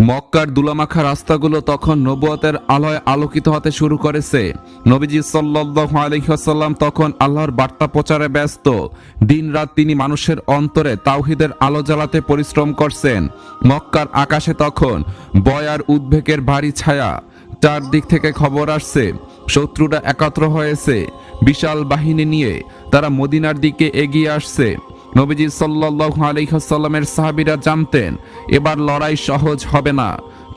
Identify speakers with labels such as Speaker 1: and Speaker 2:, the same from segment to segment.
Speaker 1: মক্কার দুলামাখা রাস্তাগুলো তখন নবুয়তের আলোয় আলোকিত হতে শুরু করেছে। নবীজি সাল্লাল্লাহু আলাইহি ওয়াসাল্লাম তখন আল্লাহর বার্তা প্রচারে ব্যস্ত। দিনরাত তিনি মানুষের অন্তরে তাওহিদের আলো জ্বালাতে পরিশ্রম করছেন। মক্কার আকাশে তখন বয়ার উদ্বেগের ভারী ছায়া চারদিক থেকে খবর আসছে। শত্রুরা একাত্র হয়েছে। বিশাল বাহিনী নিয়ে তারা মদিনার দিকে এগিয়ে আসছে। নবীজি সাল্লাল্লাহু আলাইহি সাহাবিরা সাহাবীরা জানতেন, এবার লড়াই সহজ হবে না।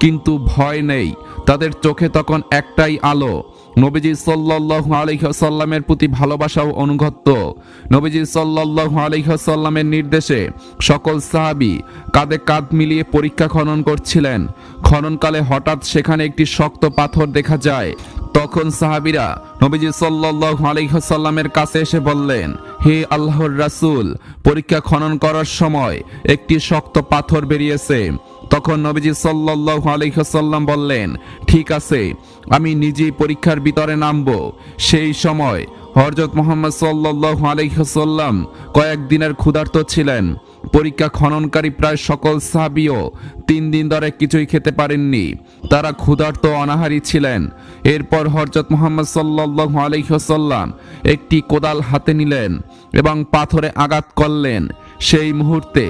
Speaker 1: কিন্তু ভয় নেই, তাদের চোখে তখন একটাই আলো নবীজি সাল্লাল্লাহু আলাইহি ওয়াসাল্লামের প্রতি ভালোবাসা ও অনুগত্য। নবীজি সাল্লাল্লাহু আলাইহি ওয়াসাল্লামের নির্দেশে সকল সাহাবী কাঁধে কাঁধ মিলিয়ে পরীক্ষা খনন করছিলেন। খননকালে হঠাৎ সেখানে একটি শক্ত পাথর দেখা যায়। তখন সাহাবীরা নবীজি সাল্লাল্লাহু আলাইহি ওয়াসাল্লামের কাছে এসে বললেন, হে আল্লাহর রাসূল, পরীক্ষা খনন করার সময় একটি শক্ত পাথর বেরিয়েছে। তখন নবীজি সাল্লাল্লাহু আলাইহি ওয়াসাল্লাম বললেন, ঠিক আছে, আমি নিজেই পরীক্ষার ভিতরে নামব। সেই সময় হযরত মুহাম্মদ সাল্লাল্লাহু আলাইহি ওয়াসাল্লাম কয়েকদিনের ক্ষুধার্ত ছিলেন। পরীক্ষা খননকারী প্রায় সকল সাহাবিও তিন দিন ধরে কিছুই খেতে পারেননি। তারা ক্ষুধার্ত অনাহারী ছিলেন। এরপর হরজত মোহাম্মদ সাল্লাল্লাহু আলাইহি ওয়াসাল্লাম একটি কোদাল হাতে নিলেন এবং পাথরে আঘাত করলেন। সেই মুহূর্তে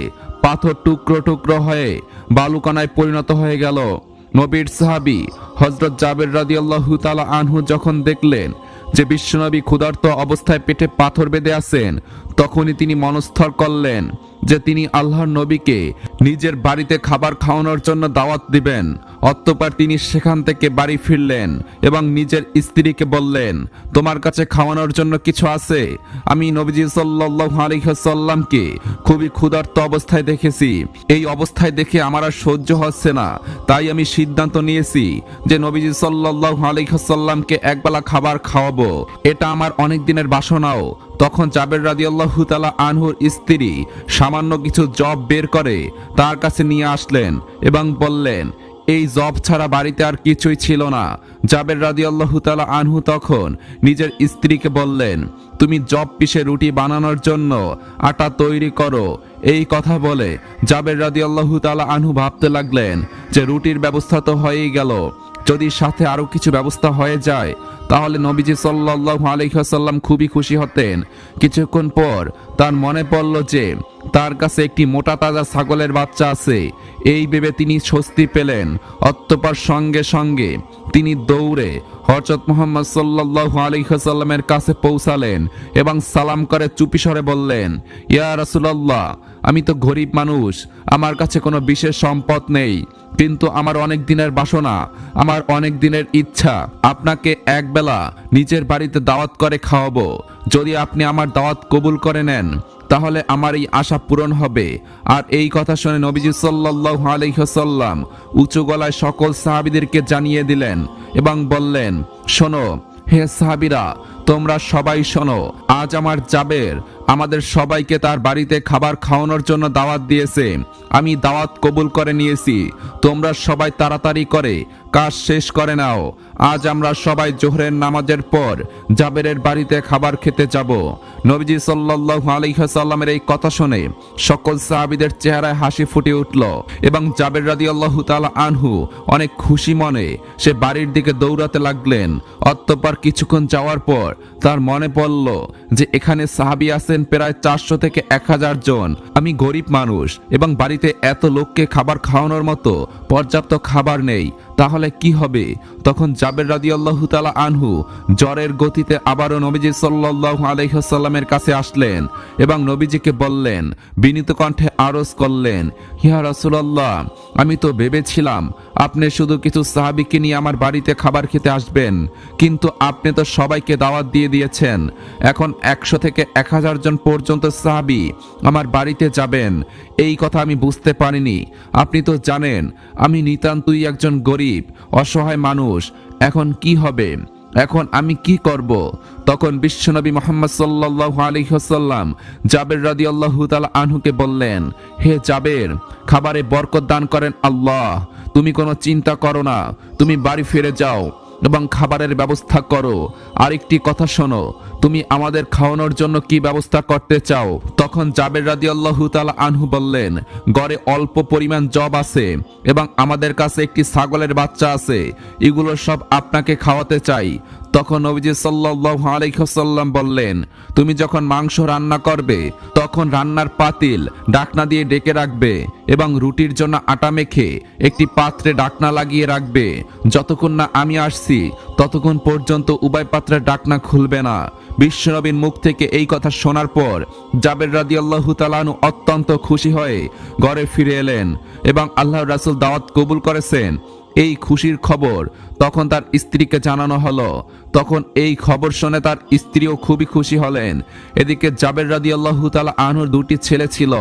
Speaker 1: পাথর টুকরো টুকরো হয়ে বালুকানায় পরিণত হয়ে গেল। নবীর সাহাবি হজরত জাবের রাদিয়াল্লাহু তালা আনহু যখন দেখলেন যে বিশ্বনবী ক্ষুধার্ত অবস্থায় পেটে পাথর বেঁধে আসেন তখনই তিনি মনস্থর করলেন। যে তিনি আল্লাহর নবীকে নিজের বাড়িতে খাবার খাওয়ানোর জন্য দাওয়াত দিবেন। অতঃপর তিনি সেখান থেকে বাড়ি ফিরলেন এবং নিজের স্ত্রীকে বললেন, তোমার কাছে খাওয়ানোর জন্য কিছু আছে? আমি নবীজি সাল্লাল্লাহু আলাইহি ওয়াসাল্লামকে খুবই ক্ষুধার্ত অবস্থায় দেখেছি। এই অবস্থায় দেখে আমার আর সহ্য হচ্ছে না। তাই আমি সিদ্ধান্ত নিয়েছি যে নবীজি সাল্লাল্লাহু আলাইহি ওয়াসাল্লামকে একবেলা খাবার খাওয়াবো। এটা আমার অনেক দিনের বাসনাও। তখন জাবের রাদিয়াল্লাহু তাআলা আনহুর স্ত্রী সামান্য কিছু জব বের করে তার কাছে নিয়ে আসলেন এবং বললেন, এই জব ছাড়া বাড়িতে আর কিছুই ছিল না। জাবের রাদিয়াল্লাহু তাআলা আনহু তখন নিজের স্ত্রীকে বললেন, তুমি জব পিষে রুটি বানানোর জন্য আটা তৈরি করো। এই কথা বলে জাবের রাদিয়াল্লাহু তাআলা আনহু ভাবতে লাগলেন যে রুটির ব্যবস্থা তো হয়েই গেল। যদি সাথে আরও কিছু ব্যবস্থা হয়ে যায়, তাহলে নবীজি সাল্লাল্লাহু আলাইহি ওয়াসাল্লাম খুবই খুশি হতেন। কিছুক্ষণ পর তার মনে পড়ল যে, তার কাছে একটি মোটা তাজা ছাগলের বাচ্চা আছে। এই ভেবে তিনি স্বস্তি পেলেন। অতঃপর সঙ্গে সঙ্গে তিনি দৌড়ে হরচত মোহাম্মদ সাল্লাল্লাহু আলাইহি ওয়াসাল্লামের কাছে পৌঁছালেন এবং সালাম করে চুপিসরে বললেন, ইয়া রাসূলুল্লাহ, আমি তো গরিব মানুষ, আমার কাছে কোনো বিশেষ সম্পদ নেই, কিন্তু আমার অনেক দিনের বাসনা, আমার অনেক দিনের ইচ্ছা, আপনাকে একবেলা নিজের বাড়িতে দাওয়াত করে খাওয়াবো, যদি আপনি আমার দাওয়াত কবুল করে নেন। তাহলে আমার এই আশা পূরণ হবে। আর এই কথা শুনে নবীজি সাল্লাহ আলহ্লাম উঁচু গলায় সকল সাহাবিদেরকে জানিয়ে দিলেন এবং বললেন, শোনো, হে সাহাবিরা, তোমরা সবাই শোনো, আজ আমার জাবের আমাদের সবাইকে তার বাড়িতে খাবার খাওয়ানোর জন্য দাওয়াত দিয়েছে। আমি দাওয়াত কবুল করে নিয়েছি। তোমরা সবাই তাড়াতাড়ি করে, কাজ শেষ করে নাও। আজ আমরা সবাই জোহরের নামাজের পর জাবেরের বাড়িতে খাবার খেতে যাব। নবীজি সাল্লাল্লাহু আলাইহি ওয়াসাল্লামের এই কথা শুনে সকল সাহাবীদের চেহারায় হাসি ফুটে উঠল এবং জাবের রাদিয়াল্লাহু তাআলা আনহু অনেক খুশি মনে সে বাড়ির দিকে দৌড়াতে লাগলেন। অতঃপর কিছুক্ষণ যাওয়ার পর তার মনে পড়ল যে এখানে সাহাবি আছেন প্রায় চারশো থেকে এক হাজার জন। আমি গরিব মানুষ এবং বাড়িতে এত লোককে খাবার খাওয়ানোর মতো পর্যাপ্ত খাবার নেই। তাহলে কি হবে? তখন জাবের রাদিয়াল্লাহু তাআলা আনহু জ্বরের গতিতে আবারও নবীজি সাল্লাল্লাহু আলাইহি ওয়াসাল্লামের কাছে আসলেন এবং নবীজিকে বললেন, বিনীত কণ্ঠে আরজ করলেন হিয়া রাসূলুল্লাহ, আমি তো ভেবেছিলাম আপনি শুধু কিছু সাহাবীকে নিয়ে আমার বাড়িতে খাবার খেতে আসবেন, কিন্তু আপনি তো সবাইকে দাওয়াত দিয়ে দিয়েছেন। এখন একশো থেকে এক হাজার জন পর্যন্ত সাহাবী আমার বাড়িতে যাবেন। এই কথা আমি বুঝতে পারিনি। আপনি তো জানেন, আমি নিতান্তই একজন গরিব। অসহায় মানুষ, এখন কি হবে? এখন আমি কি করব? তখন বিশ্বনবী মোহাম্মদ সাল্লাল্লাহু আলাইহি ওয়াসাল্লাম জাবের রাদিয়াল্লাহু তাআলা আনহুকে বললেন, হে জাবের, খাবারে বরকত দান করেন আল্লাহ। তুমি কোনো চিন্তা করো না, তুমি বাড়ি ফিরে যাও এবং খাবারের ব্যবস্থা করো। আরেকটি কথা শোনো তুমি আমাদের খাওয়ানোর জন্য কি ব্যবস্থা করতে চাও? তখন জাবের রাদি আল্লাহ আনহু বললেন গড়ে অল্প পরিমাণ জব আছে এবং আমাদের কাছে একটি ছাগলের বাচ্চা আছে। এগুলো সব আপনাকে খাওয়াতে চাই। তখন নবীজি সাল্লাল্লাহু আলাইহি ওয়াসাল্লাম বললেন, তুমি যখন মাংস রান্না করবে, তখন রান্নার পাতিল ডাকনা দিয়ে ডেকে রাখবে এবং রুটির জন্য আটা মেখে একটি পাত্রে ডাকনা লাগিয়ে রাখবে। যতক্ষণ না আমি আসছি ততক্ষণ পর্যন্ত উভয় পাত্রের ডাকনা খুলবে না। বিশ্বনবীর মুখ থেকে এই কথা শোনার পর জাবের রাদিয়াল্লাহু তাআলাহু অত্যন্ত খুশি হয়ে ঘরে ফিরে এলেন এবং আল্লাহ রাসুল দাওয়াত কবুল করেছেন। এই খুশির খবর তখন তার স্ত্রীকে জানানো হলো। তখন এই খবর শুনে তার স্ত্রীও খুবই খুশি হলেন। এদিকে জাবের রাদি আল্লাহ তালা দুটি ছেলে ছিল,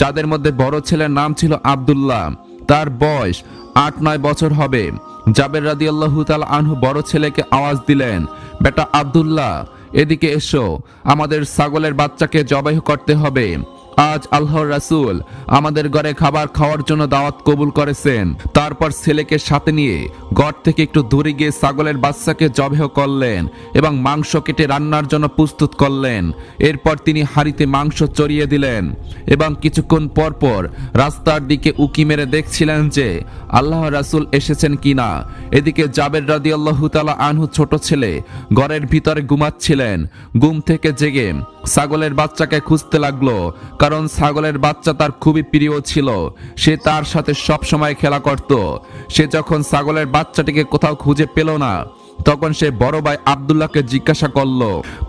Speaker 1: যাদের মধ্যে বড় ছেলের নাম ছিল আব্দুল্লাহ। তার বয়স আট নয় বছর হবে। জাবের রাদি আল্লাহ তাল আনহু বড় ছেলেকে আওয়াজ দিলেন, বেটা আবদুল্লাহ, এদিকে এসো। আমাদের ছাগলের বাচ্চাকে জবাই করতে হবে। আজ আল্লাহর রাসূল আমাদের ঘরে খাবার খাওয়ার জন্য দাওয়াত কবুল করেছেন। তারপর ছেলেকে সাথে নিয়ে ঘর থেকে একটু দূরে গিয়ে ছাগলের বাচ্চাকে জবেহ করলেন এবং মাংস কেটে রান্নার জন্য প্রস্তুত করলেন। এরপর তিনি হাড়িতে মাংস চড়িয়ে দিলেন এবং কিছুক্ষণ পর পর রাস্তার দিকে উকি মেরে দেখছিলেন যে আল্লাহ রাসূল এসেছেন কিনা। এদিকে জাবের রাদি আল্লাহ তালা আনহু ছোট ছেলে ঘরের ভিতরে ঘুমাচ্ছিলেন। ঘুম থেকে জেগে ছাগলের বাচ্চাকে খুঁজতে লাগল, কারণ ছাগলের বাচ্চা তার খুবই প্রিয় ছিল। সে তার সাথে সব সময় খেলা করত। সে যখন ছাগলের বাচ্চাটিকে কোথাও খুঁজে পেল না, তখন সে বড় ভাই আব্দুল্লাহকে জিজ্ঞাসা করল,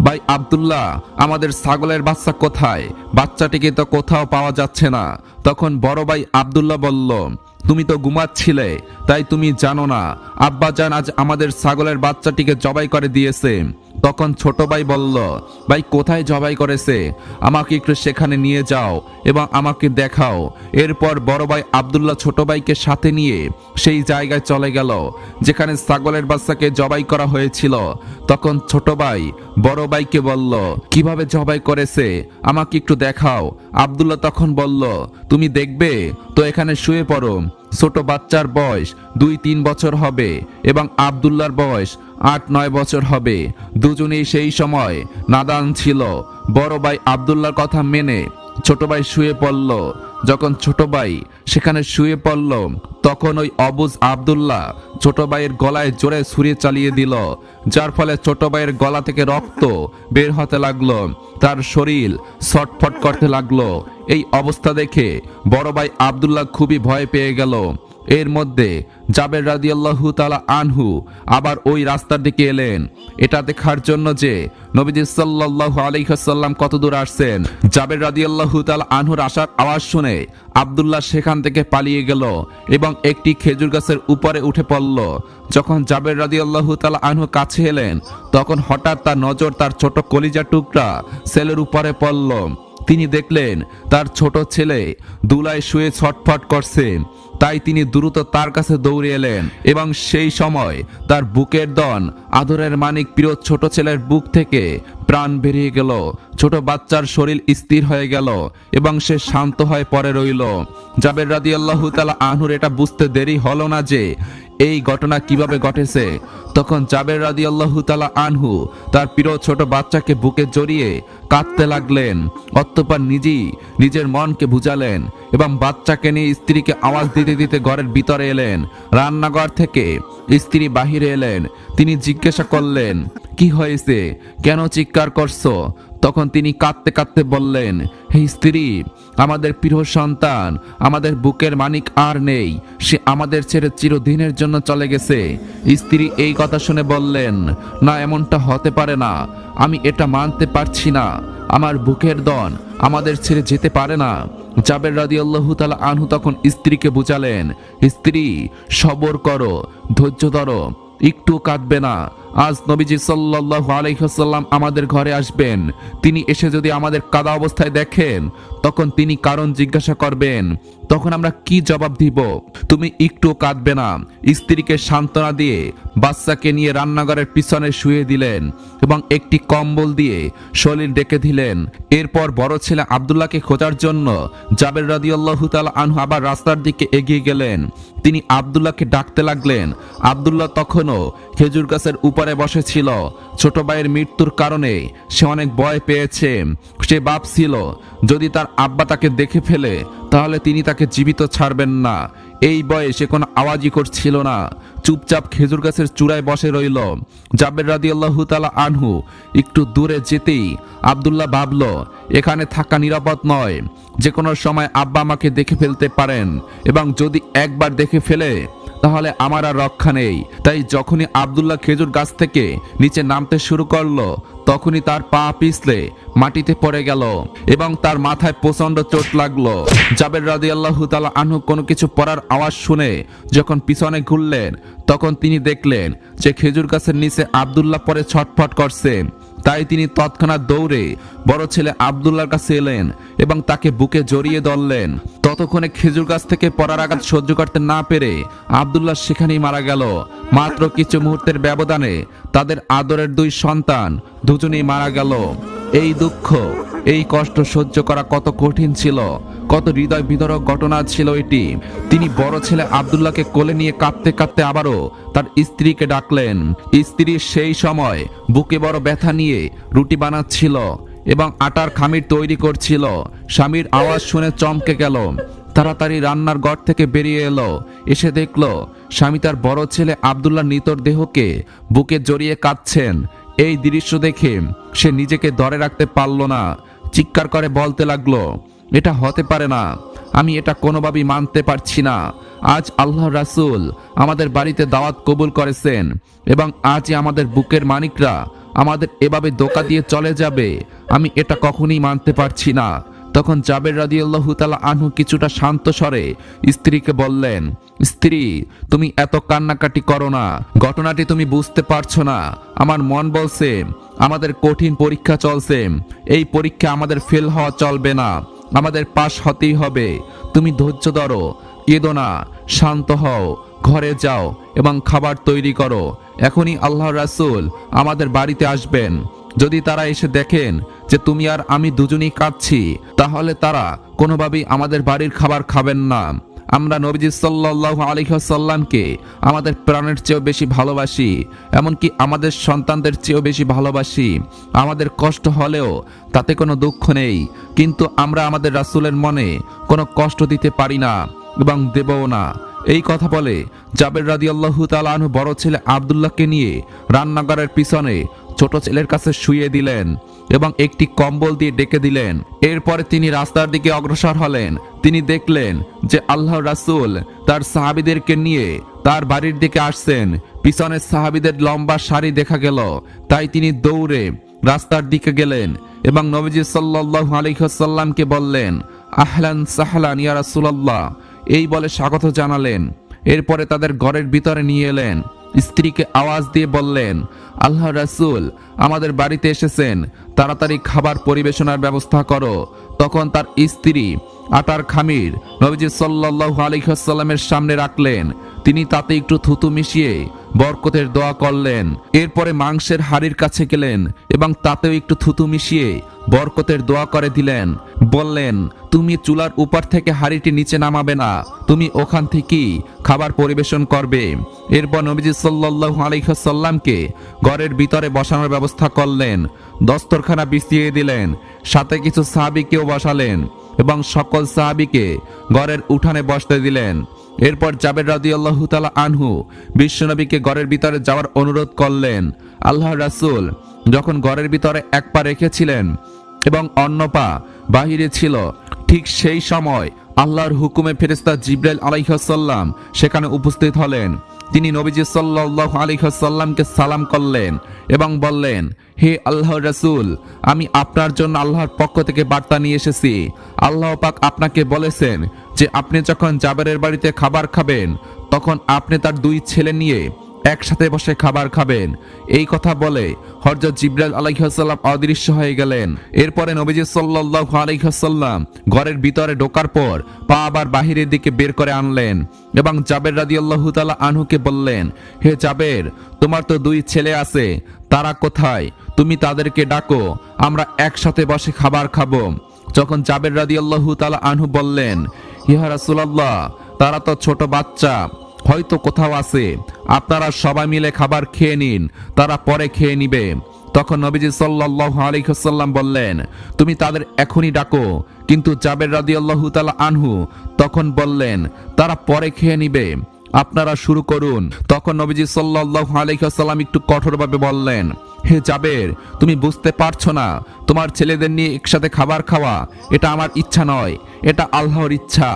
Speaker 1: ভাই আব্দুল্লাহ, আমাদের ছাগলের বাচ্চা কোথায়? বাচ্চাটিকে তো কোথাও পাওয়া যাচ্ছে না। তখন বড় ভাই আব্দুল্লাহ বলল, তুমি তো ঘুমাচ্ছিলে, তাই তুমি জানো না। আব্বাজান আজ আমাদের ছাগলের বাচ্চাটিকে জবাই করে দিয়েছে। তখন ছোট ভাই বলল, ভাই, কোথায় জবাই করেছে? আমাকে একটু সেখানে নিয়ে যাও এবং আমাকে দেখাও। এরপর বড় ভাই আব্দুল্লাহ ছোট ভাইকে সাথে নিয়ে সেই জায়গায় চলে গেল, যেখানে ছাগলের বাচ্চাকে জবাই করা হয়েছিল। তখন ছোট ভাই বড় ভাইকে বলল, কীভাবে জবাই করেছে? আমাকে একটু দেখাও। আব্দুল্লাহ তখন বলল, তুমি দেখবে, তো এখানে শুয়ে পড়ো। ছোট বাচ্চার বয়স দুই তিন বছর হবে এবং আবদুল্লার বয়স আট নয় বছর হবে। দুজনেই সেই সময় নাদান ছিল। বড় ভাই আবদুল্লার কথা মেনে ছোট ভাই শুয়ে পড়ল। যখন ছোট ভাই সেখানে শুয়ে পড়ল, তখন ওই অবুজ আবদুল্লাহ ছোট ভাইয়ের গলায় জোরে ছুরি চালিয়ে দিল, যার ফলে ছোট ভাইয়ের গলা থেকে রক্ত বের হতে লাগল। তার শরীর ছটফট করতে লাগল। এই অবস্থা দেখে বড় ভাই আবদুল্লাহ খুবই ভয় পেয়ে গেল। এর মধ্যে জাবের রাদিয়াল্লাহু তালা আনহু আবার ওই রাস্তার দিকে এলেন। এটা দেখার জন্য যে নবীজি সাল্লাল্লাহু আলাইহি ওয়াসাল্লাম কত দূর আসছেন। জাবের রাদিয়াল্লাহু তালা আনহুর আসার আওয়াজ শুনে আব্দুল্লাহ সেখান থেকে পালিয়ে গেল এবং একটি খেজুর গাছের উপরে উঠে পড়ল। যখন জাবের রাদিয়াল্লাহু তালা আনহু কাছে এলেন, তখন হঠাৎ তার নজর তার ছোট কলিজা টুকরা সেলের উপরে পড়ল। তিনি দেখলেন তার ছোট ছেলে দুলায় শুয়ে ছটফট করছে। তাই তিনি দ্রুত তার কাছে দৌড়ে এলেন এবং সেই সময় তার বুকের দন আদরের মানিক প্রিয় ছোট ছেলের বুক থেকে প্রাণ বেরিয়ে গেল। ছোট বাচ্চার শরীর স্থির হয়ে গেল এবং সে শান্ত হয়ে পরে রইল। জাবের রাদি আল্লাহ তালা আহুর এটা বুঝতে দেরি হলো না যে এই ঘটনা কীভাবে ঘটেছে? তখন জাবের রাদি আল্লাহ তালা আনহু তার প্রিয় ছোট বাচ্চাকে বুকে জড়িয়ে কাঁদতে লাগলেন। অতঃপর নিজেই নিজের মনকে বুঝালেন এবং বাচ্চাকে নিয়ে স্ত্রীকে আওয়াজ দিতে দিতে ঘরের ভিতরে এলেন। রান্নাঘর থেকে স্ত্রী বাহিরে এলেন। তিনি জিজ্ঞাসা করলেন, কি হয়েছে? কেন চিৎকার করছ? তখন তিনি কাঁদতে কাঁদতে বললেন, হে স্ত্রী, আমাদের প্রিয় সন্তান, আমাদের বুকের মানিক আর নেই, সে আমাদের ছেড়ে চিরদিনের জন্য চলে গেছে। স্ত্রী এই কথা শুনে বললেন, না, এমনটা হতে পারে না, আমি এটা মানতে পারছি না, আমার বুকের দন আমাদের ছেড়ে যেতে পারে না। জাবের রাদি আল্লাহ তালা আনহু তখন স্ত্রীকে বুঝালেন, স্ত্রী, সবর করো, ধৈর্য ধরো একটু কাঁদবে না আজ নবীজি সাল্লাল্লাহু আলাইহি ওয়াসাল্লাম আমাদের ঘরে আসবেন। তিনি এসে যদি আমাদের কাদা অবস্থায় দেখেন, তখন তিনি কারণ জিজ্ঞাসা করবেন, তখন আমরা কি জবাব দিব? তুমি একটু কাঁদবে না। স্ত্রীকে সান্ত্বনা দিয়ে বাচ্চাকে নিয়ে রান্নাঘরের পিছনে শুয়ে দিলেন এবং একটি কম্বল দিয়ে শরীর ডেকে দিলেন। এরপর বড় ছেলে আবদুল্লাহকে খোঁজার জন্য জাবের রাদিয়াল্লাহু তাআলা আনহু আবার রাস্তার দিকে এগিয়ে গেলেন। তিনি আবদুল্লাহকে ডাকতে লাগলেন। আবদুল্লাহ তখনও খেজুর গাছের উপরে পরে বসেছিল ছোট ভাইয়ের মৃত্যুর কারণে সে অনেক ভয় পেয়েছে। সে ভাবছিল যদি তার আব্বা তাকে দেখে ফেলে, তাহলে তিনি তাকে জীবিত ছাড়বেন না। এই বয়ে সে কোনো আওয়াজই করছিল না। চুপচাপ খেজুর গাছের চূড়ায় বসে রইল। জাবের রাদি আল্লাহ তালা আনহু একটু দূরে যেতেই আবদুল্লাহ ভাবল, এখানে থাকা নিরাপদ নয়। যে কোনো সময় আব্বা আমাকে দেখে ফেলতে পারেন। এবং যদি একবার দেখে ফেলে তাহলে আমার আর রক্ষা নেই। তাই যখনই আবদুল্লাহ খেজুর গাছ থেকে নিচে নামতে শুরু করল, তখনই তার পা পিছলে মাটিতে পড়ে গেল এবং তার মাথায় প্রচণ্ড চোট লাগল। জাবের রাদি আল্লাহ তালা আনহু কোনো কিছু পড়ার আওয়াজ শুনে যখন পিছনে ঘুরলেন, তখন তিনি দেখলেন যে খেজুর গাছের নিচে আবদুল্লাহ পরে ছটফট করছে তাই তিনি তৎক্ষণাৎ দৌড়ে বড় ছেলে আবদুল্লার কাছে এলেন এবং তাকে বুকে জড়িয়ে ধরলেন। ততক্ষণে খেজুর গাছ থেকে পড়ার আঘাত সহ্য করতে না পেরে আবদুল্লাহ সেখানেই মারা গেল। মাত্র কিছু মুহূর্তের ব্যবধানে তাদের আদরের দুই সন্তান দুজনেই মারা গেল। এই দুঃখ এই কষ্ট সহ্য করা কত কঠিন ছিল, কত হৃদয় বিদরক ঘটনা ছিল এটি। তিনি বড় ছেলে আবদুল্লাহকে কোলে নিয়ে কাঁদতে কাঁদতে আবারও তার স্ত্রীকে ডাকলেন। স্ত্রী সেই সময় বুকে বড় ব্যথা নিয়ে রুটি বানাচ্ছিল এবং আটার খামির তৈরি করছিল। স্বামীর আওয়াজ শুনে চমকে গেল। তাড়াতাড়ি রান্নার ঘর থেকে বেরিয়ে এলো। এসে দেখল স্বামী তার বড় ছেলে আবদুল্লাহ নিতর দেহকে বুকে জড়িয়ে কাঁদছেন। এই দৃশ্য দেখে সে নিজেকে ধরে রাখতে পারল না। চিৎকার করে বলতে লাগল, এটা হতে পারে না। আমি এটা কোনোভাবেই মানতে পারছি না। আজ আল্লাহ রাসূল আমাদের বাড়িতে দাওয়াত কবুল করেছেন এবং আজই আমাদের বুকের মানিকরা আমাদের এভাবে দোকা দিয়ে চলে যাবে। আমি এটা কখনই মানতে পারছি না। তখন জাবের রাদিয়াল্লাহু তাআলা আনহু কিছুটা শান্ত স্বরে স্ত্রীকে বললেন, স্ত্রী, তুমি এত কান্নাকাটি করো না। ঘটনাটি তুমি বুঝতে পারছ না। আমার মন বলছে আমাদের কঠিন পরীক্ষা চলছে। এই পরীক্ষা আমাদের ফেল হওয়া চলবে না। আমাদের পাশ হতেই হবে। তুমি ধৈর্য ধরো, কেঁদো না, শান্ত হও, ঘরে যাও এবং খাবার তৈরি করো। এখনই আল্লাহ রাসূল আমাদের বাড়িতে আসবেন। যদি তারা এসে দেখেন যে তুমি আর আমি দুজনেই কাঁদছি, তাহলে তারা কোনোভাবেই আমাদের বাড়ির খাবার খাবেন না। আমরা নবীজি সাল্লাহ আলিহাসাল্লামকে আমাদের প্রাণের চেয়েও বেশি ভালোবাসি, এমনকি আমাদের সন্তানদের চেয়েও বেশি ভালোবাসি। আমাদের কষ্ট হলেও তাতে কোনো দুঃখ নেই, কিন্তু আমরা আমাদের রাসূলের মনে কোনো কষ্ট দিতে পারি না এবং দেবও না। এই কথা বলে জাবের রাদি আল্লাহ তালানু বড় ছেলে আবদুল্লাহকে নিয়ে রান্নাঘরের পিছনে ছোট ছেলের কাছে শুয়ে দিলেন। এবং একটি কম্বল দিয়ে ডেকে দিলেন। এরপরে তিনি রাস্তার দিকে অগ্রসর হলেন। তিনি দেখলেন যে আল্লাহ রাসূল তার সাহাবিদেরকে নিয়ে তার বাড়ির দিকে আসছেন। পিছনের সাহাবিদের লম্বা শাড়ি দেখা গেল। তাই তিনি দৌড়ে রাস্তার দিকে গেলেন এবং নবীজি সাল্লাল্লাহু আলাইহি ওয়াসাল্লামকে বললেন, আহলান সাহলান ইয়া রাসূলুল্লাহ। এই বলে স্বাগত জানালেন। এরপরে তাদের ঘরের ভিতরে নিয়ে এলেন। স্ত্রীকে আওয়াজ দিয়ে বললেন, আল্লাহ রাসুল, আমাদের বাড়িতে এসেছেন। তাড়াতাড়ি খাবার পরিবেশনার ব্যবস্থা করো। তখন তার স্ত্রী আটার খামির নবীজি সাল্লাহ আলাইহি ওয়াসাল্লামের সামনে রাখলেন। তিনি তাতে একটু থুতু মিশিয়ে বরকতের দোয়া করলেন। এরপরে মাংসের হাড়ির কাছে গেলেন এবং তাতেও একটু থুতু মিশিয়ে বরকতের দোয়া করে দিলেন। বললেন, তুমি চুলার উপর থেকে হাড়িটি নিচে নামাবে না। তুমি ওখান থেকেই খাবার পরিবেশন করবে। এরপর নবীজি সাল্লাল্লাহু আলাইহি ওয়াসাল্লামকে ঘরের ভিতরে বসানোর ব্যবস্থা করলেন। দস্তরখানা বিছিয়ে দিলেন। সাথে কিছু সাহাবীকেও বসালেন এবং সকল সাহাবীকে ঘরের উঠানে বসতে দিলেন। এরপর জাবের রাদিয়াল্লাহু তাআলা আনহু বিশ্বনবীকে ঘরের ভিতরে যাওয়ার অনুরোধ করলেন আল্লাহ রাসূল, যখন ঘরের ভিতরে এক পা রেখেছিলেন এবং অন্য পা বাহিরে ছিল, ঠিক সেই সময় আল্লাহর হুকুমে ফেরেস্তা জিব্রাইল আলাইহাসাল্লাম সেখানে উপস্থিত হলেন। তিনি নবীজি সাল্লাল্লাহু আলাইহি ওয়াসাল্লামকে সালাম করলেন এবং বললেন, হে আল্লাহ রাসূল, আমি আপনার জন্য আল্লাহর পক্ষ থেকে বার্তা নিয়ে এসেছি। আল্লাহ পাক আপনাকে বলেছেন যে আপনি যখন জাবেরের বাড়িতে খাবার খাবেন, তখন আপনি তার দুই ছেলে নিয়ে একসাথে বসে খাবার খাবেন। এই কথা বলে হরজত জিব্রাইল আলাইহাল্লাম অদৃশ্য হয়ে গেলেন। এরপরে নবীজি সাল্লাল্লাহু আলাইহাল্লাম ঘরের ভিতরে ঢোকার পর পা আবার বাহিরের দিকে বের করে আনলেন এবং জাবের রাদিয়াল্লাহু তাআলা আনহুকে বললেন, হে জাবের, তোমার তো দুই ছেলে আছে, তারা কোথায়? তুমি তাদেরকে ডাকো, আমরা একসাথে বসে খাবার খাব। যখন জাবের রাদিয়াল্লাহু তাআলা আনহু বললেন ইয়া রাসূলুল্লাহ, তারা তো ছোট বাচ্চা, হয়তো কোথাও আছে। আপনারা সবাই মিলে খাবার খেয়ে নিন, তারা পরে খেয়ে নিবে। তখন নবীজি সাল্লাল্লাহু আলাইহি ওয়াসাল্লাম বললেন, তুমি তাদের এখনই ডাকো। কিন্তু জাবের রাদিয়াল্লাহু তাআলা আনহু তখন বললেন, তারা পরে খেয়ে নিবে। আপনারা শুরু করুন। তখন নবীজি সাল্লাল্লাহু আলাইহি ওয়াসাল্লাম একটু কঠোরভাবে বললেন হে জাবের, তুমি বুঝতে পারছ না, তোমার ছেলেদের নিয়ে একসাথে খাবার খাওয়া, এটা আমার ইচ্ছা নয়, এটা আল্লাহর ইচ্ছা।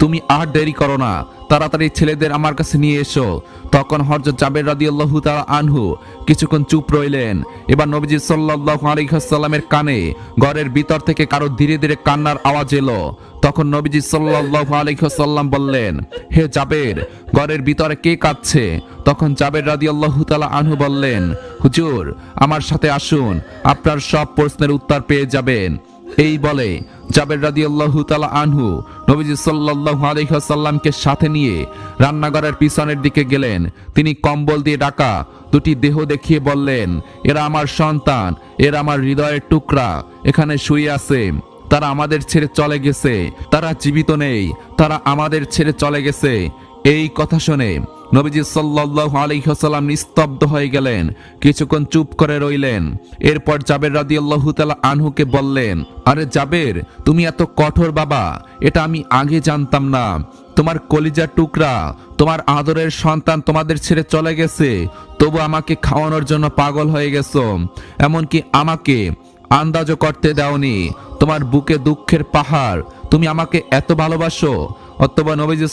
Speaker 1: তুমি আর দেরি করো না তাড়াতাড়ি ছেলেদের আমার কাছে নিয়ে এসো। তখন হরজত জাবের রাদিয়াল্লাহু তাআলা আনহু কিছুক্ষণ চুপ রইলেন। এবার নবীজি সাল্লাল্লাহু আলাইহি ওয়াসাল্লামের কানে ঘরের ভিতর থেকে কারও ধীরে ধীরে কান্নার আওয়াজ এলো। তখন নবীজি সাল্লাল্লাহু আলাইহি ওয়াসাল্লাম বললেন, হে জাবের, ঘরের ভিতরে কে কাঁদছে? তখন জাবের রাদিয়াল্লাহু তাআলা আনহু বললেন, হুজুর, আমার সাথে আসুন, আপনার সব প্রশ্নের উত্তর পেয়ে যাবেন। এই বলে জাবের রাদিয়াল্লাহু তাআলা আনহু নবীজি সাল্লাল্লাহু আলাইহি ওয়াসাল্লামকে সাথে নিয়ে রান্নাঘরের পিছনের দিকে গেলেন। তিনি কম্বল দিয়ে ডাকা, দুটি দেহ দেখিয়ে বললেন, এরা আমার সন্তান, এরা আমার হৃদয়ের টুকরা, এখানে শুয়ে আছে। তারা আমাদের ছেড়ে চলে গেছে। তারা জীবিত নেই, তারা আমাদের ছেড়ে চলে গেছে। এই কথা শুনে নবীজি সাল্লাল্লাহু আলাইহি ওয়াসাল্লাম নিস্তব্ধ হয়ে গেলেন। কিছুক্ষণ চুপ করে রইলেন। এরপর জাবের রাদিয়াল্লাহু তাআলা আনহুকে বললেন, আরে জাবের, তুমি এত কঠোর বাবা, এটা আমি আগে জানতাম না। তোমার কলিজার টুকরা, তোমার আদরের সন্তান তোমাদের ছেড়ে চলে গেছে, তবু আমাকে খাওয়ানোর জন্য পাগল হয়ে গেছো। এমনকি আমাকে আন্দাজও করতে দাওনি। তোমার বুকে দুঃখের পাহাড়, তুমি আমাকে এত ভালোবাসো? অথবা নবীজি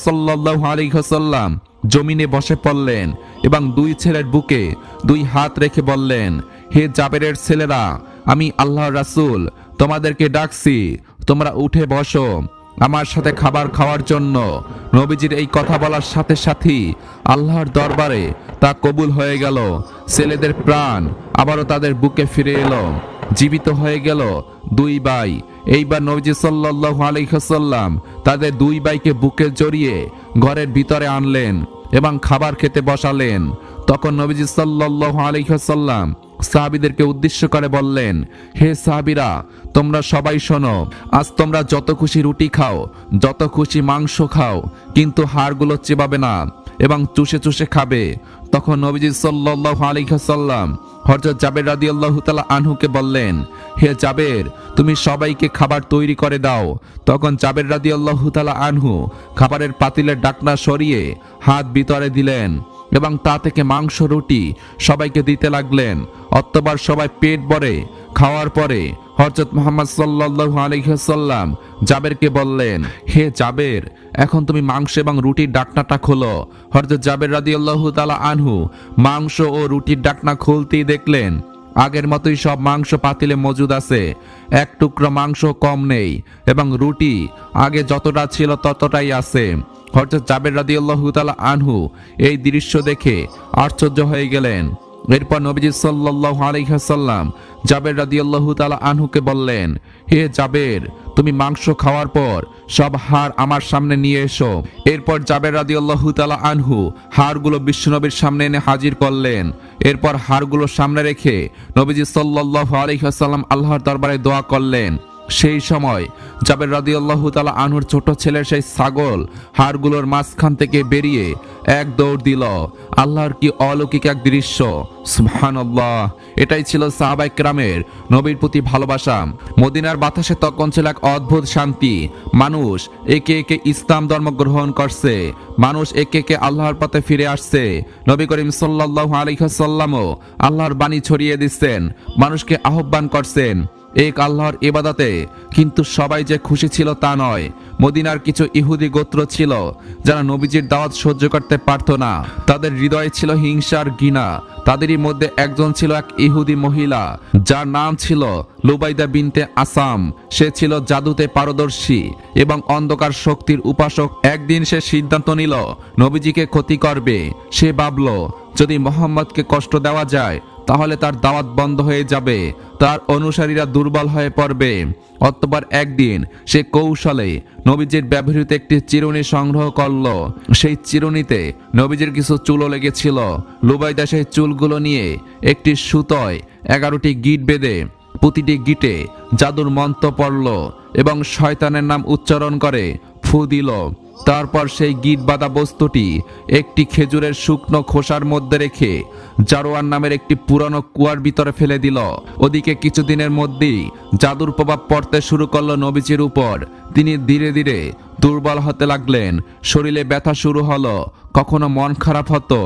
Speaker 1: আলাইহি ওয়াসাল্লাম জমিনে বসে পড়লেন এবং দুই ছেলের বুকে দুই হাত রেখে বললেন, হে জাবেরের ছেলেরা, আমি আল্লাহ রাসুল, তোমাদেরকে ডাকছি, তোমরা উঠে বসো। আমার সাথে খাবার খাওয়ার জন্য নবীজির এই কথা বলার সাথে সাথেই আল্লাহর দরবারে তা কবুল হয়ে গেল। ছেলেদের প্রাণ আবারও তাদের বুকে ফিরে এলো। জীবিত হয়ে গেল দুই ভাই। এইবার নবীজি সাল্লাল্লাহু আলাইহি ওয়াসাল্লাম তাদের দুই ভাইকে বুকে জড়িয়ে ঘরের ভিতরে আনলেন এবং খাবার খেতে বসালেন। তখন নবীজি সাল্লাল্লাহু আলাইহি ওয়াসাল্লাম সাহাবীদেরকে উদ্দেশ্য করে বললেন, হে সাহাবিরা, তোমরা সবাই শোনো, আজ তোমরা যত খুশি রুটি খাও, যত খুশি মাংস খাও, কিন্তু হাড়গুলো চেবাবে না এবং চুষে চুষে খাবে। তখন নবীজি সাল্লাল্লাহু আলাইহি ওয়াসাল্লাম হযরত জাবের রাদিয়াল্লাহু তাআলা আনহুকে বললেন, হে জাবের, তুমি সবাইকে খাবার তৈরি করে দাও। তখন জাবের রাদিয়াল্লাহু তাআলা আনহু খাবারের পাতিলের ডাকনা সরিয়ে হাত ভিতরে দিলেন। এবং তা থেকে মাংস, রুটি সবাইকে দিতে লাগলেন। অতবার সবাই পেট ভরে খাওয়ার পরে হরজত মোহাম্মদ সাল্লাল্লাহু আলাইহি সাল্লাম জাবেরকে বললেন, হে জাবের, এখন তুমি মাংস এবং রুটির ডাকনাটা খোলো। হরজত জাবের রাদি রাদিয়াল্লাহু তালা আনহু মাংস ও রুটির ডাকনা খুলতেই দেখলেন আগের মতোই সব মাংস পাতিলে মজুদ আছে। এক টুকরো মাংস কম নেই এবং রুটি আগে যতটা ছিল ততটাই আছে। হরজত জাবের রাদিউল্লাহ তালা আনহু এই দৃশ্য দেখে আশ্চর্য হয়ে গেলেন। এরপর নবীজি সাল্লাহ আলিহাসাল্লাম জাবের আল্লাহ তালা আনহুকে বললেন, হে জাবের তুমি মাংস খাওয়ার পর সব হাড় আমার সামনে নিয়ে এসো। এরপর জাবের রাদিয়াল্লাহু তাআলা আনহু হাড়গুলো বিশ্বনবীর সামনে এনে হাজির করলেন। এরপর হাড়গুলো সামনে রেখে নবীজি সাল্লাল্লাহু আলাইহি ওয়াসাল্লাম আল্লাহর দরবারে দোয়া করলেন। সেই সময় জাবের রাদিয়াল্লাহু তাআলা আনহুর ছোট ছেলের সেই ছাগল হাড়গুলোর মাঝখান থেকে বেরিয়ে এক দৌড় দিল। আল্লাহর কি অলৌকিক এক দৃশ্য? সুবহানাল্লাহ। এটাই ছিল সাহাবাই কেরামের নবীর প্রতি ভালোবাসা। মদিনার বাতাসে তখন ছিল এক অদ্ভুত শান্তি। মানুষ একে একে ইসলাম ধর্ম গ্রহণ করছে। মানুষ একে একে আল্লাহর পথে ফিরে আসছে। নবী করিম সাল্লাল্লাহু আলাইহি সাল্লামও আল্লাহর বাণী ছড়িয়ে দিচ্ছেন। মানুষকে আহ্বান করছেন, এক আল্লাহর ইবাদতে। কিন্তু সবাই যে খুশি ছিল তা নয়। মদিনার কিছু ইহুদি গোত্র ছিল, যারা নবীজির দাওয়াত সহ্য করতে পারত না। তাদের হৃদয়ে ছিল হিংসার ঘৃণা। তাদেরই মধ্যে একজন ছিল এক ইহুদি মহিলা, যার নাম ছিল লুবাইদা বিনতে আসাম। সে ছিল জাদুতে পারদর্শী এবং অন্ধকার শক্তির উপাসক। একদিন সে সিদ্ধান্ত নিল, নবীজিকে ক্ষতি করবে। সে ভাবল, যদি মোহাম্মদকে কষ্ট দেওয়া যায় তাহলে তার দাওয়াত বন্ধ হয়ে যাবে। তার অনুসারীরা দুর্বল হয়ে পড়বে। অতঃপর একদিন সে কৌশলে নবীজির ব্যবহৃত একটি চিরুনি সংগ্রহ করল। সেই চিরুনিতে নবীজির কিছু চুলও লেগেছিল। লুবাইদা সেই চুলগুলো নিয়ে একটি সুতোয় এগারোটি গিট বেঁধে প্রতিটি গিটে জাদুর মন্ত্র পড়ল এবং শয়তানের নাম উচ্চারণ করে, ফু দিল। তারপর সেই গিট বাঁধা বস্তুটি একটি খেজুরের শুকনো খোসার মধ্যে রেখে জারোয়ান নামের একটি পুরানো কুয়ার ভিতরে ফেলে দিল। ওদিকে কিছুদিনের মধ্যেই জাদুর প্রভাব পড়তে শুরু করল নবীজির উপর। তিনি ধীরে ধীরে দুর্বল হতে লাগলেন। শরীরে ব্যথা শুরু হলো। কখনো মন খারাপ হতো,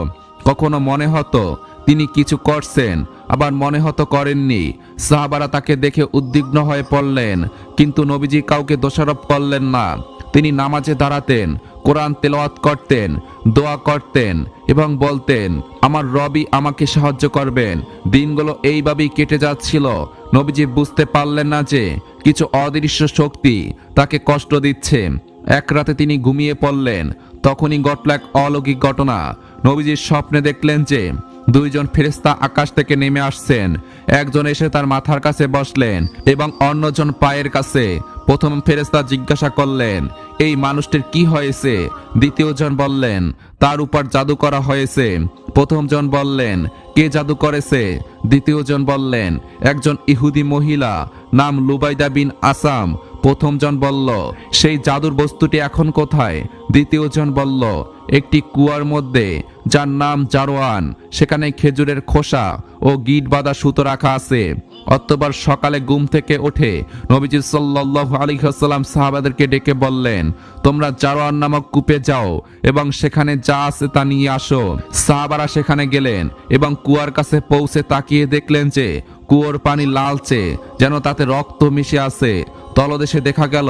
Speaker 1: কখনো মনে হতো তিনি কিছু করছেন, আবার মনে হতো করেননি। সাহাবারা তাকে দেখে উদ্বিগ্ন হয়ে পড়লেন, কিন্তু নবীজি কাউকে দোষারোপ করলেন না। তিনি নামাজে দাঁড়াতেন, কোরআন তেলাওয়াত করতেন, দোয়া করতেন এবং বলতেন, আমার রবি আমাকে সাহায্য করবেন। দিনগুলো এইভাবেই কেটে যাচ্ছিল। নবীজি বুঝতে পারলেন না যে কিছু অদৃশ্য শক্তি তাকে কষ্ট দিচ্ছে। এক রাতে তিনি ঘুমিয়ে পড়লেন। তখনই ঘটল এক অলৌকিক ঘটনা। নবীজির স্বপ্নে দেখলেন যে দুইজন ফেরেস্তা আকাশ থেকে নেমে আসছেন। একজন এসে তার মাথার কাছে বসলেন এবং অন্যজন পায়ের কাছে প্রথম ফেরেস্তা জিজ্ঞাসা করলেন, এই মানুষটির কি হয়েছে? দ্বিতীয় জন বললেন, তার উপর জাদু করা হয়েছে। প্রথম জন বললেন, কে জাদু করেছে? দ্বিতীয় জন বললেন, একজন ইহুদি মহিলা নাম লুবাইদা বিন আসাম। প্রথমজন বলল, সেই জাদুর বস্তুটি এখন কোথায়? দ্বিতীয় জন বলল, একটি কুয়ার মধ্যে, যার নাম জারোয়ান। সেখানে খেজুরের খোসা ও গিট বাঁধা সুতো রাখা আছে। অতবার সকালে ঘুম থেকে ওঠে নবীজি সাল্লাল্লাহু আলাইহি ওয়াসাল্লাম সাহাবাদেরকে ডেকে বললেন, তোমরা জারোয়ান নামক কূপে যাও এবং সেখানে যা আছে তা নিয়ে আসো। সাহাবারা সেখানে গেলেন এবং কুয়ার কাছে পৌঁছে তাকিয়ে দেখলেন যে কুয়োর পানি লালচে, যেন তাতে রক্ত মিশে আছে। তলদেশে দেখা গেল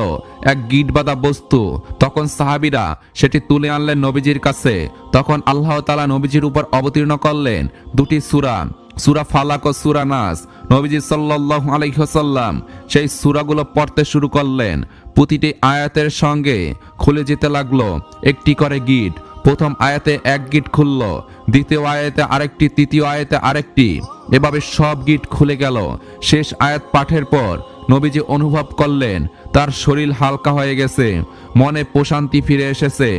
Speaker 1: এক গিট বাঁধা বস্তু। তখন সাহাবিরা সেটি তুলে আনলেন নবীজির কাছে। তখন আল্লাহ তালা নবীজির উপর অবতীর্ণ করলেন দুটি সুরা সুরা ফালাক ও সুরা নাস। নবীজি সাল্লাল্লাহু আলাইহি ওয়াসাল্লাম সেই সুরাগুলো পড়তে শুরু করলেন। প্রতিটি আয়াতের সঙ্গে খুলে যেতে লাগল একটি করে গিট। প্রথম আয়াতে এক গিট খুলল, দ্বিতীয় আয়াতে আরেকটি, তৃতীয় আয়াতে আরেকটি। এভাবে সব গিট খুলে গেল। শেষ আয়াত পাঠের পর নবীজি অনুভব করলেন, তার শরীর হালকা হয়ে গেছে, মনে প্রশান্তি ফিরে এসেছে,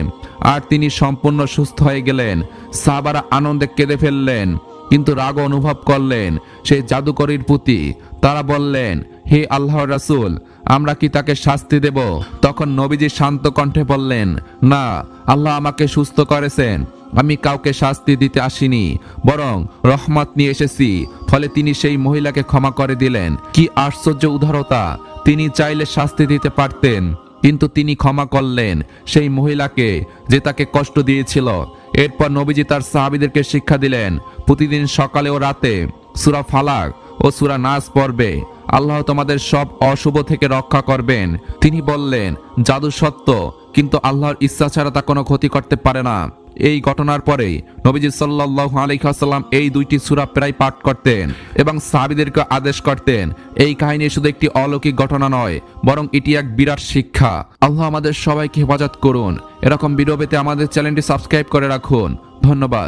Speaker 1: আর তিনি সম্পূর্ণ সুস্থ হয়ে গেলেন। সাবারা আনন্দে কেঁদে ফেললেন কিন্তু রাগ অনুভব করলেন সেই জাদুকরীর প্রতি তারা বললেন, হে আল্লাহ রাসুল, আমরা কি তাকে শাস্তি দেব? তখন নবীজি শান্ত কণ্ঠে বললেন, না, আল্লাহ আমাকে সুস্থ করেছেন। আমি কাউকে শাস্তি দিতে আসিনি, বরং রহমত নিয়ে এসেছি। ফলে তিনি সেই মহিলাকে ক্ষমা করে দিলেন। কি আশ্চর্য উদারতা! তিনি চাইলে শাস্তি দিতে পারতেন। কিন্তু তিনি ক্ষমা করলেন। সেই মহিলাকে যে তাকে কষ্ট দিয়েছিল, এরপর নবীজি তার সাহাবিদেরকে শিক্ষা দিলেন, প্রতিদিন সকালে ও রাতে সুরা ফালাক ও সুরা নাস পর্বে আল্লাহ তোমাদের সব অশুভ থেকে রক্ষা করবেন। তিনি বললেন, জাদু সত্য, কিন্তু আল্লাহর ইচ্ছা ছাড়া তা কোনো ক্ষতি করতে পারে না। এই ঘটনার পরে নবীজি সাল্লাহ আলাইহি এই দুইটি সুরা প্রায় পাঠ করতেন এবং সাহাবিদেরকে আদেশ করতেন, এই কাহিনী শুধু একটি অলৌকিক ঘটনা নয়, বরং এটি এক বিরাট শিক্ষা। আল্লাহ আমাদের সবাইকে হেফাজত করুন। এরকম ভিডিও পেতে আমাদের চ্যানেলটি সাবস্ক্রাইব করে রাখুন। ধন্যবাদ।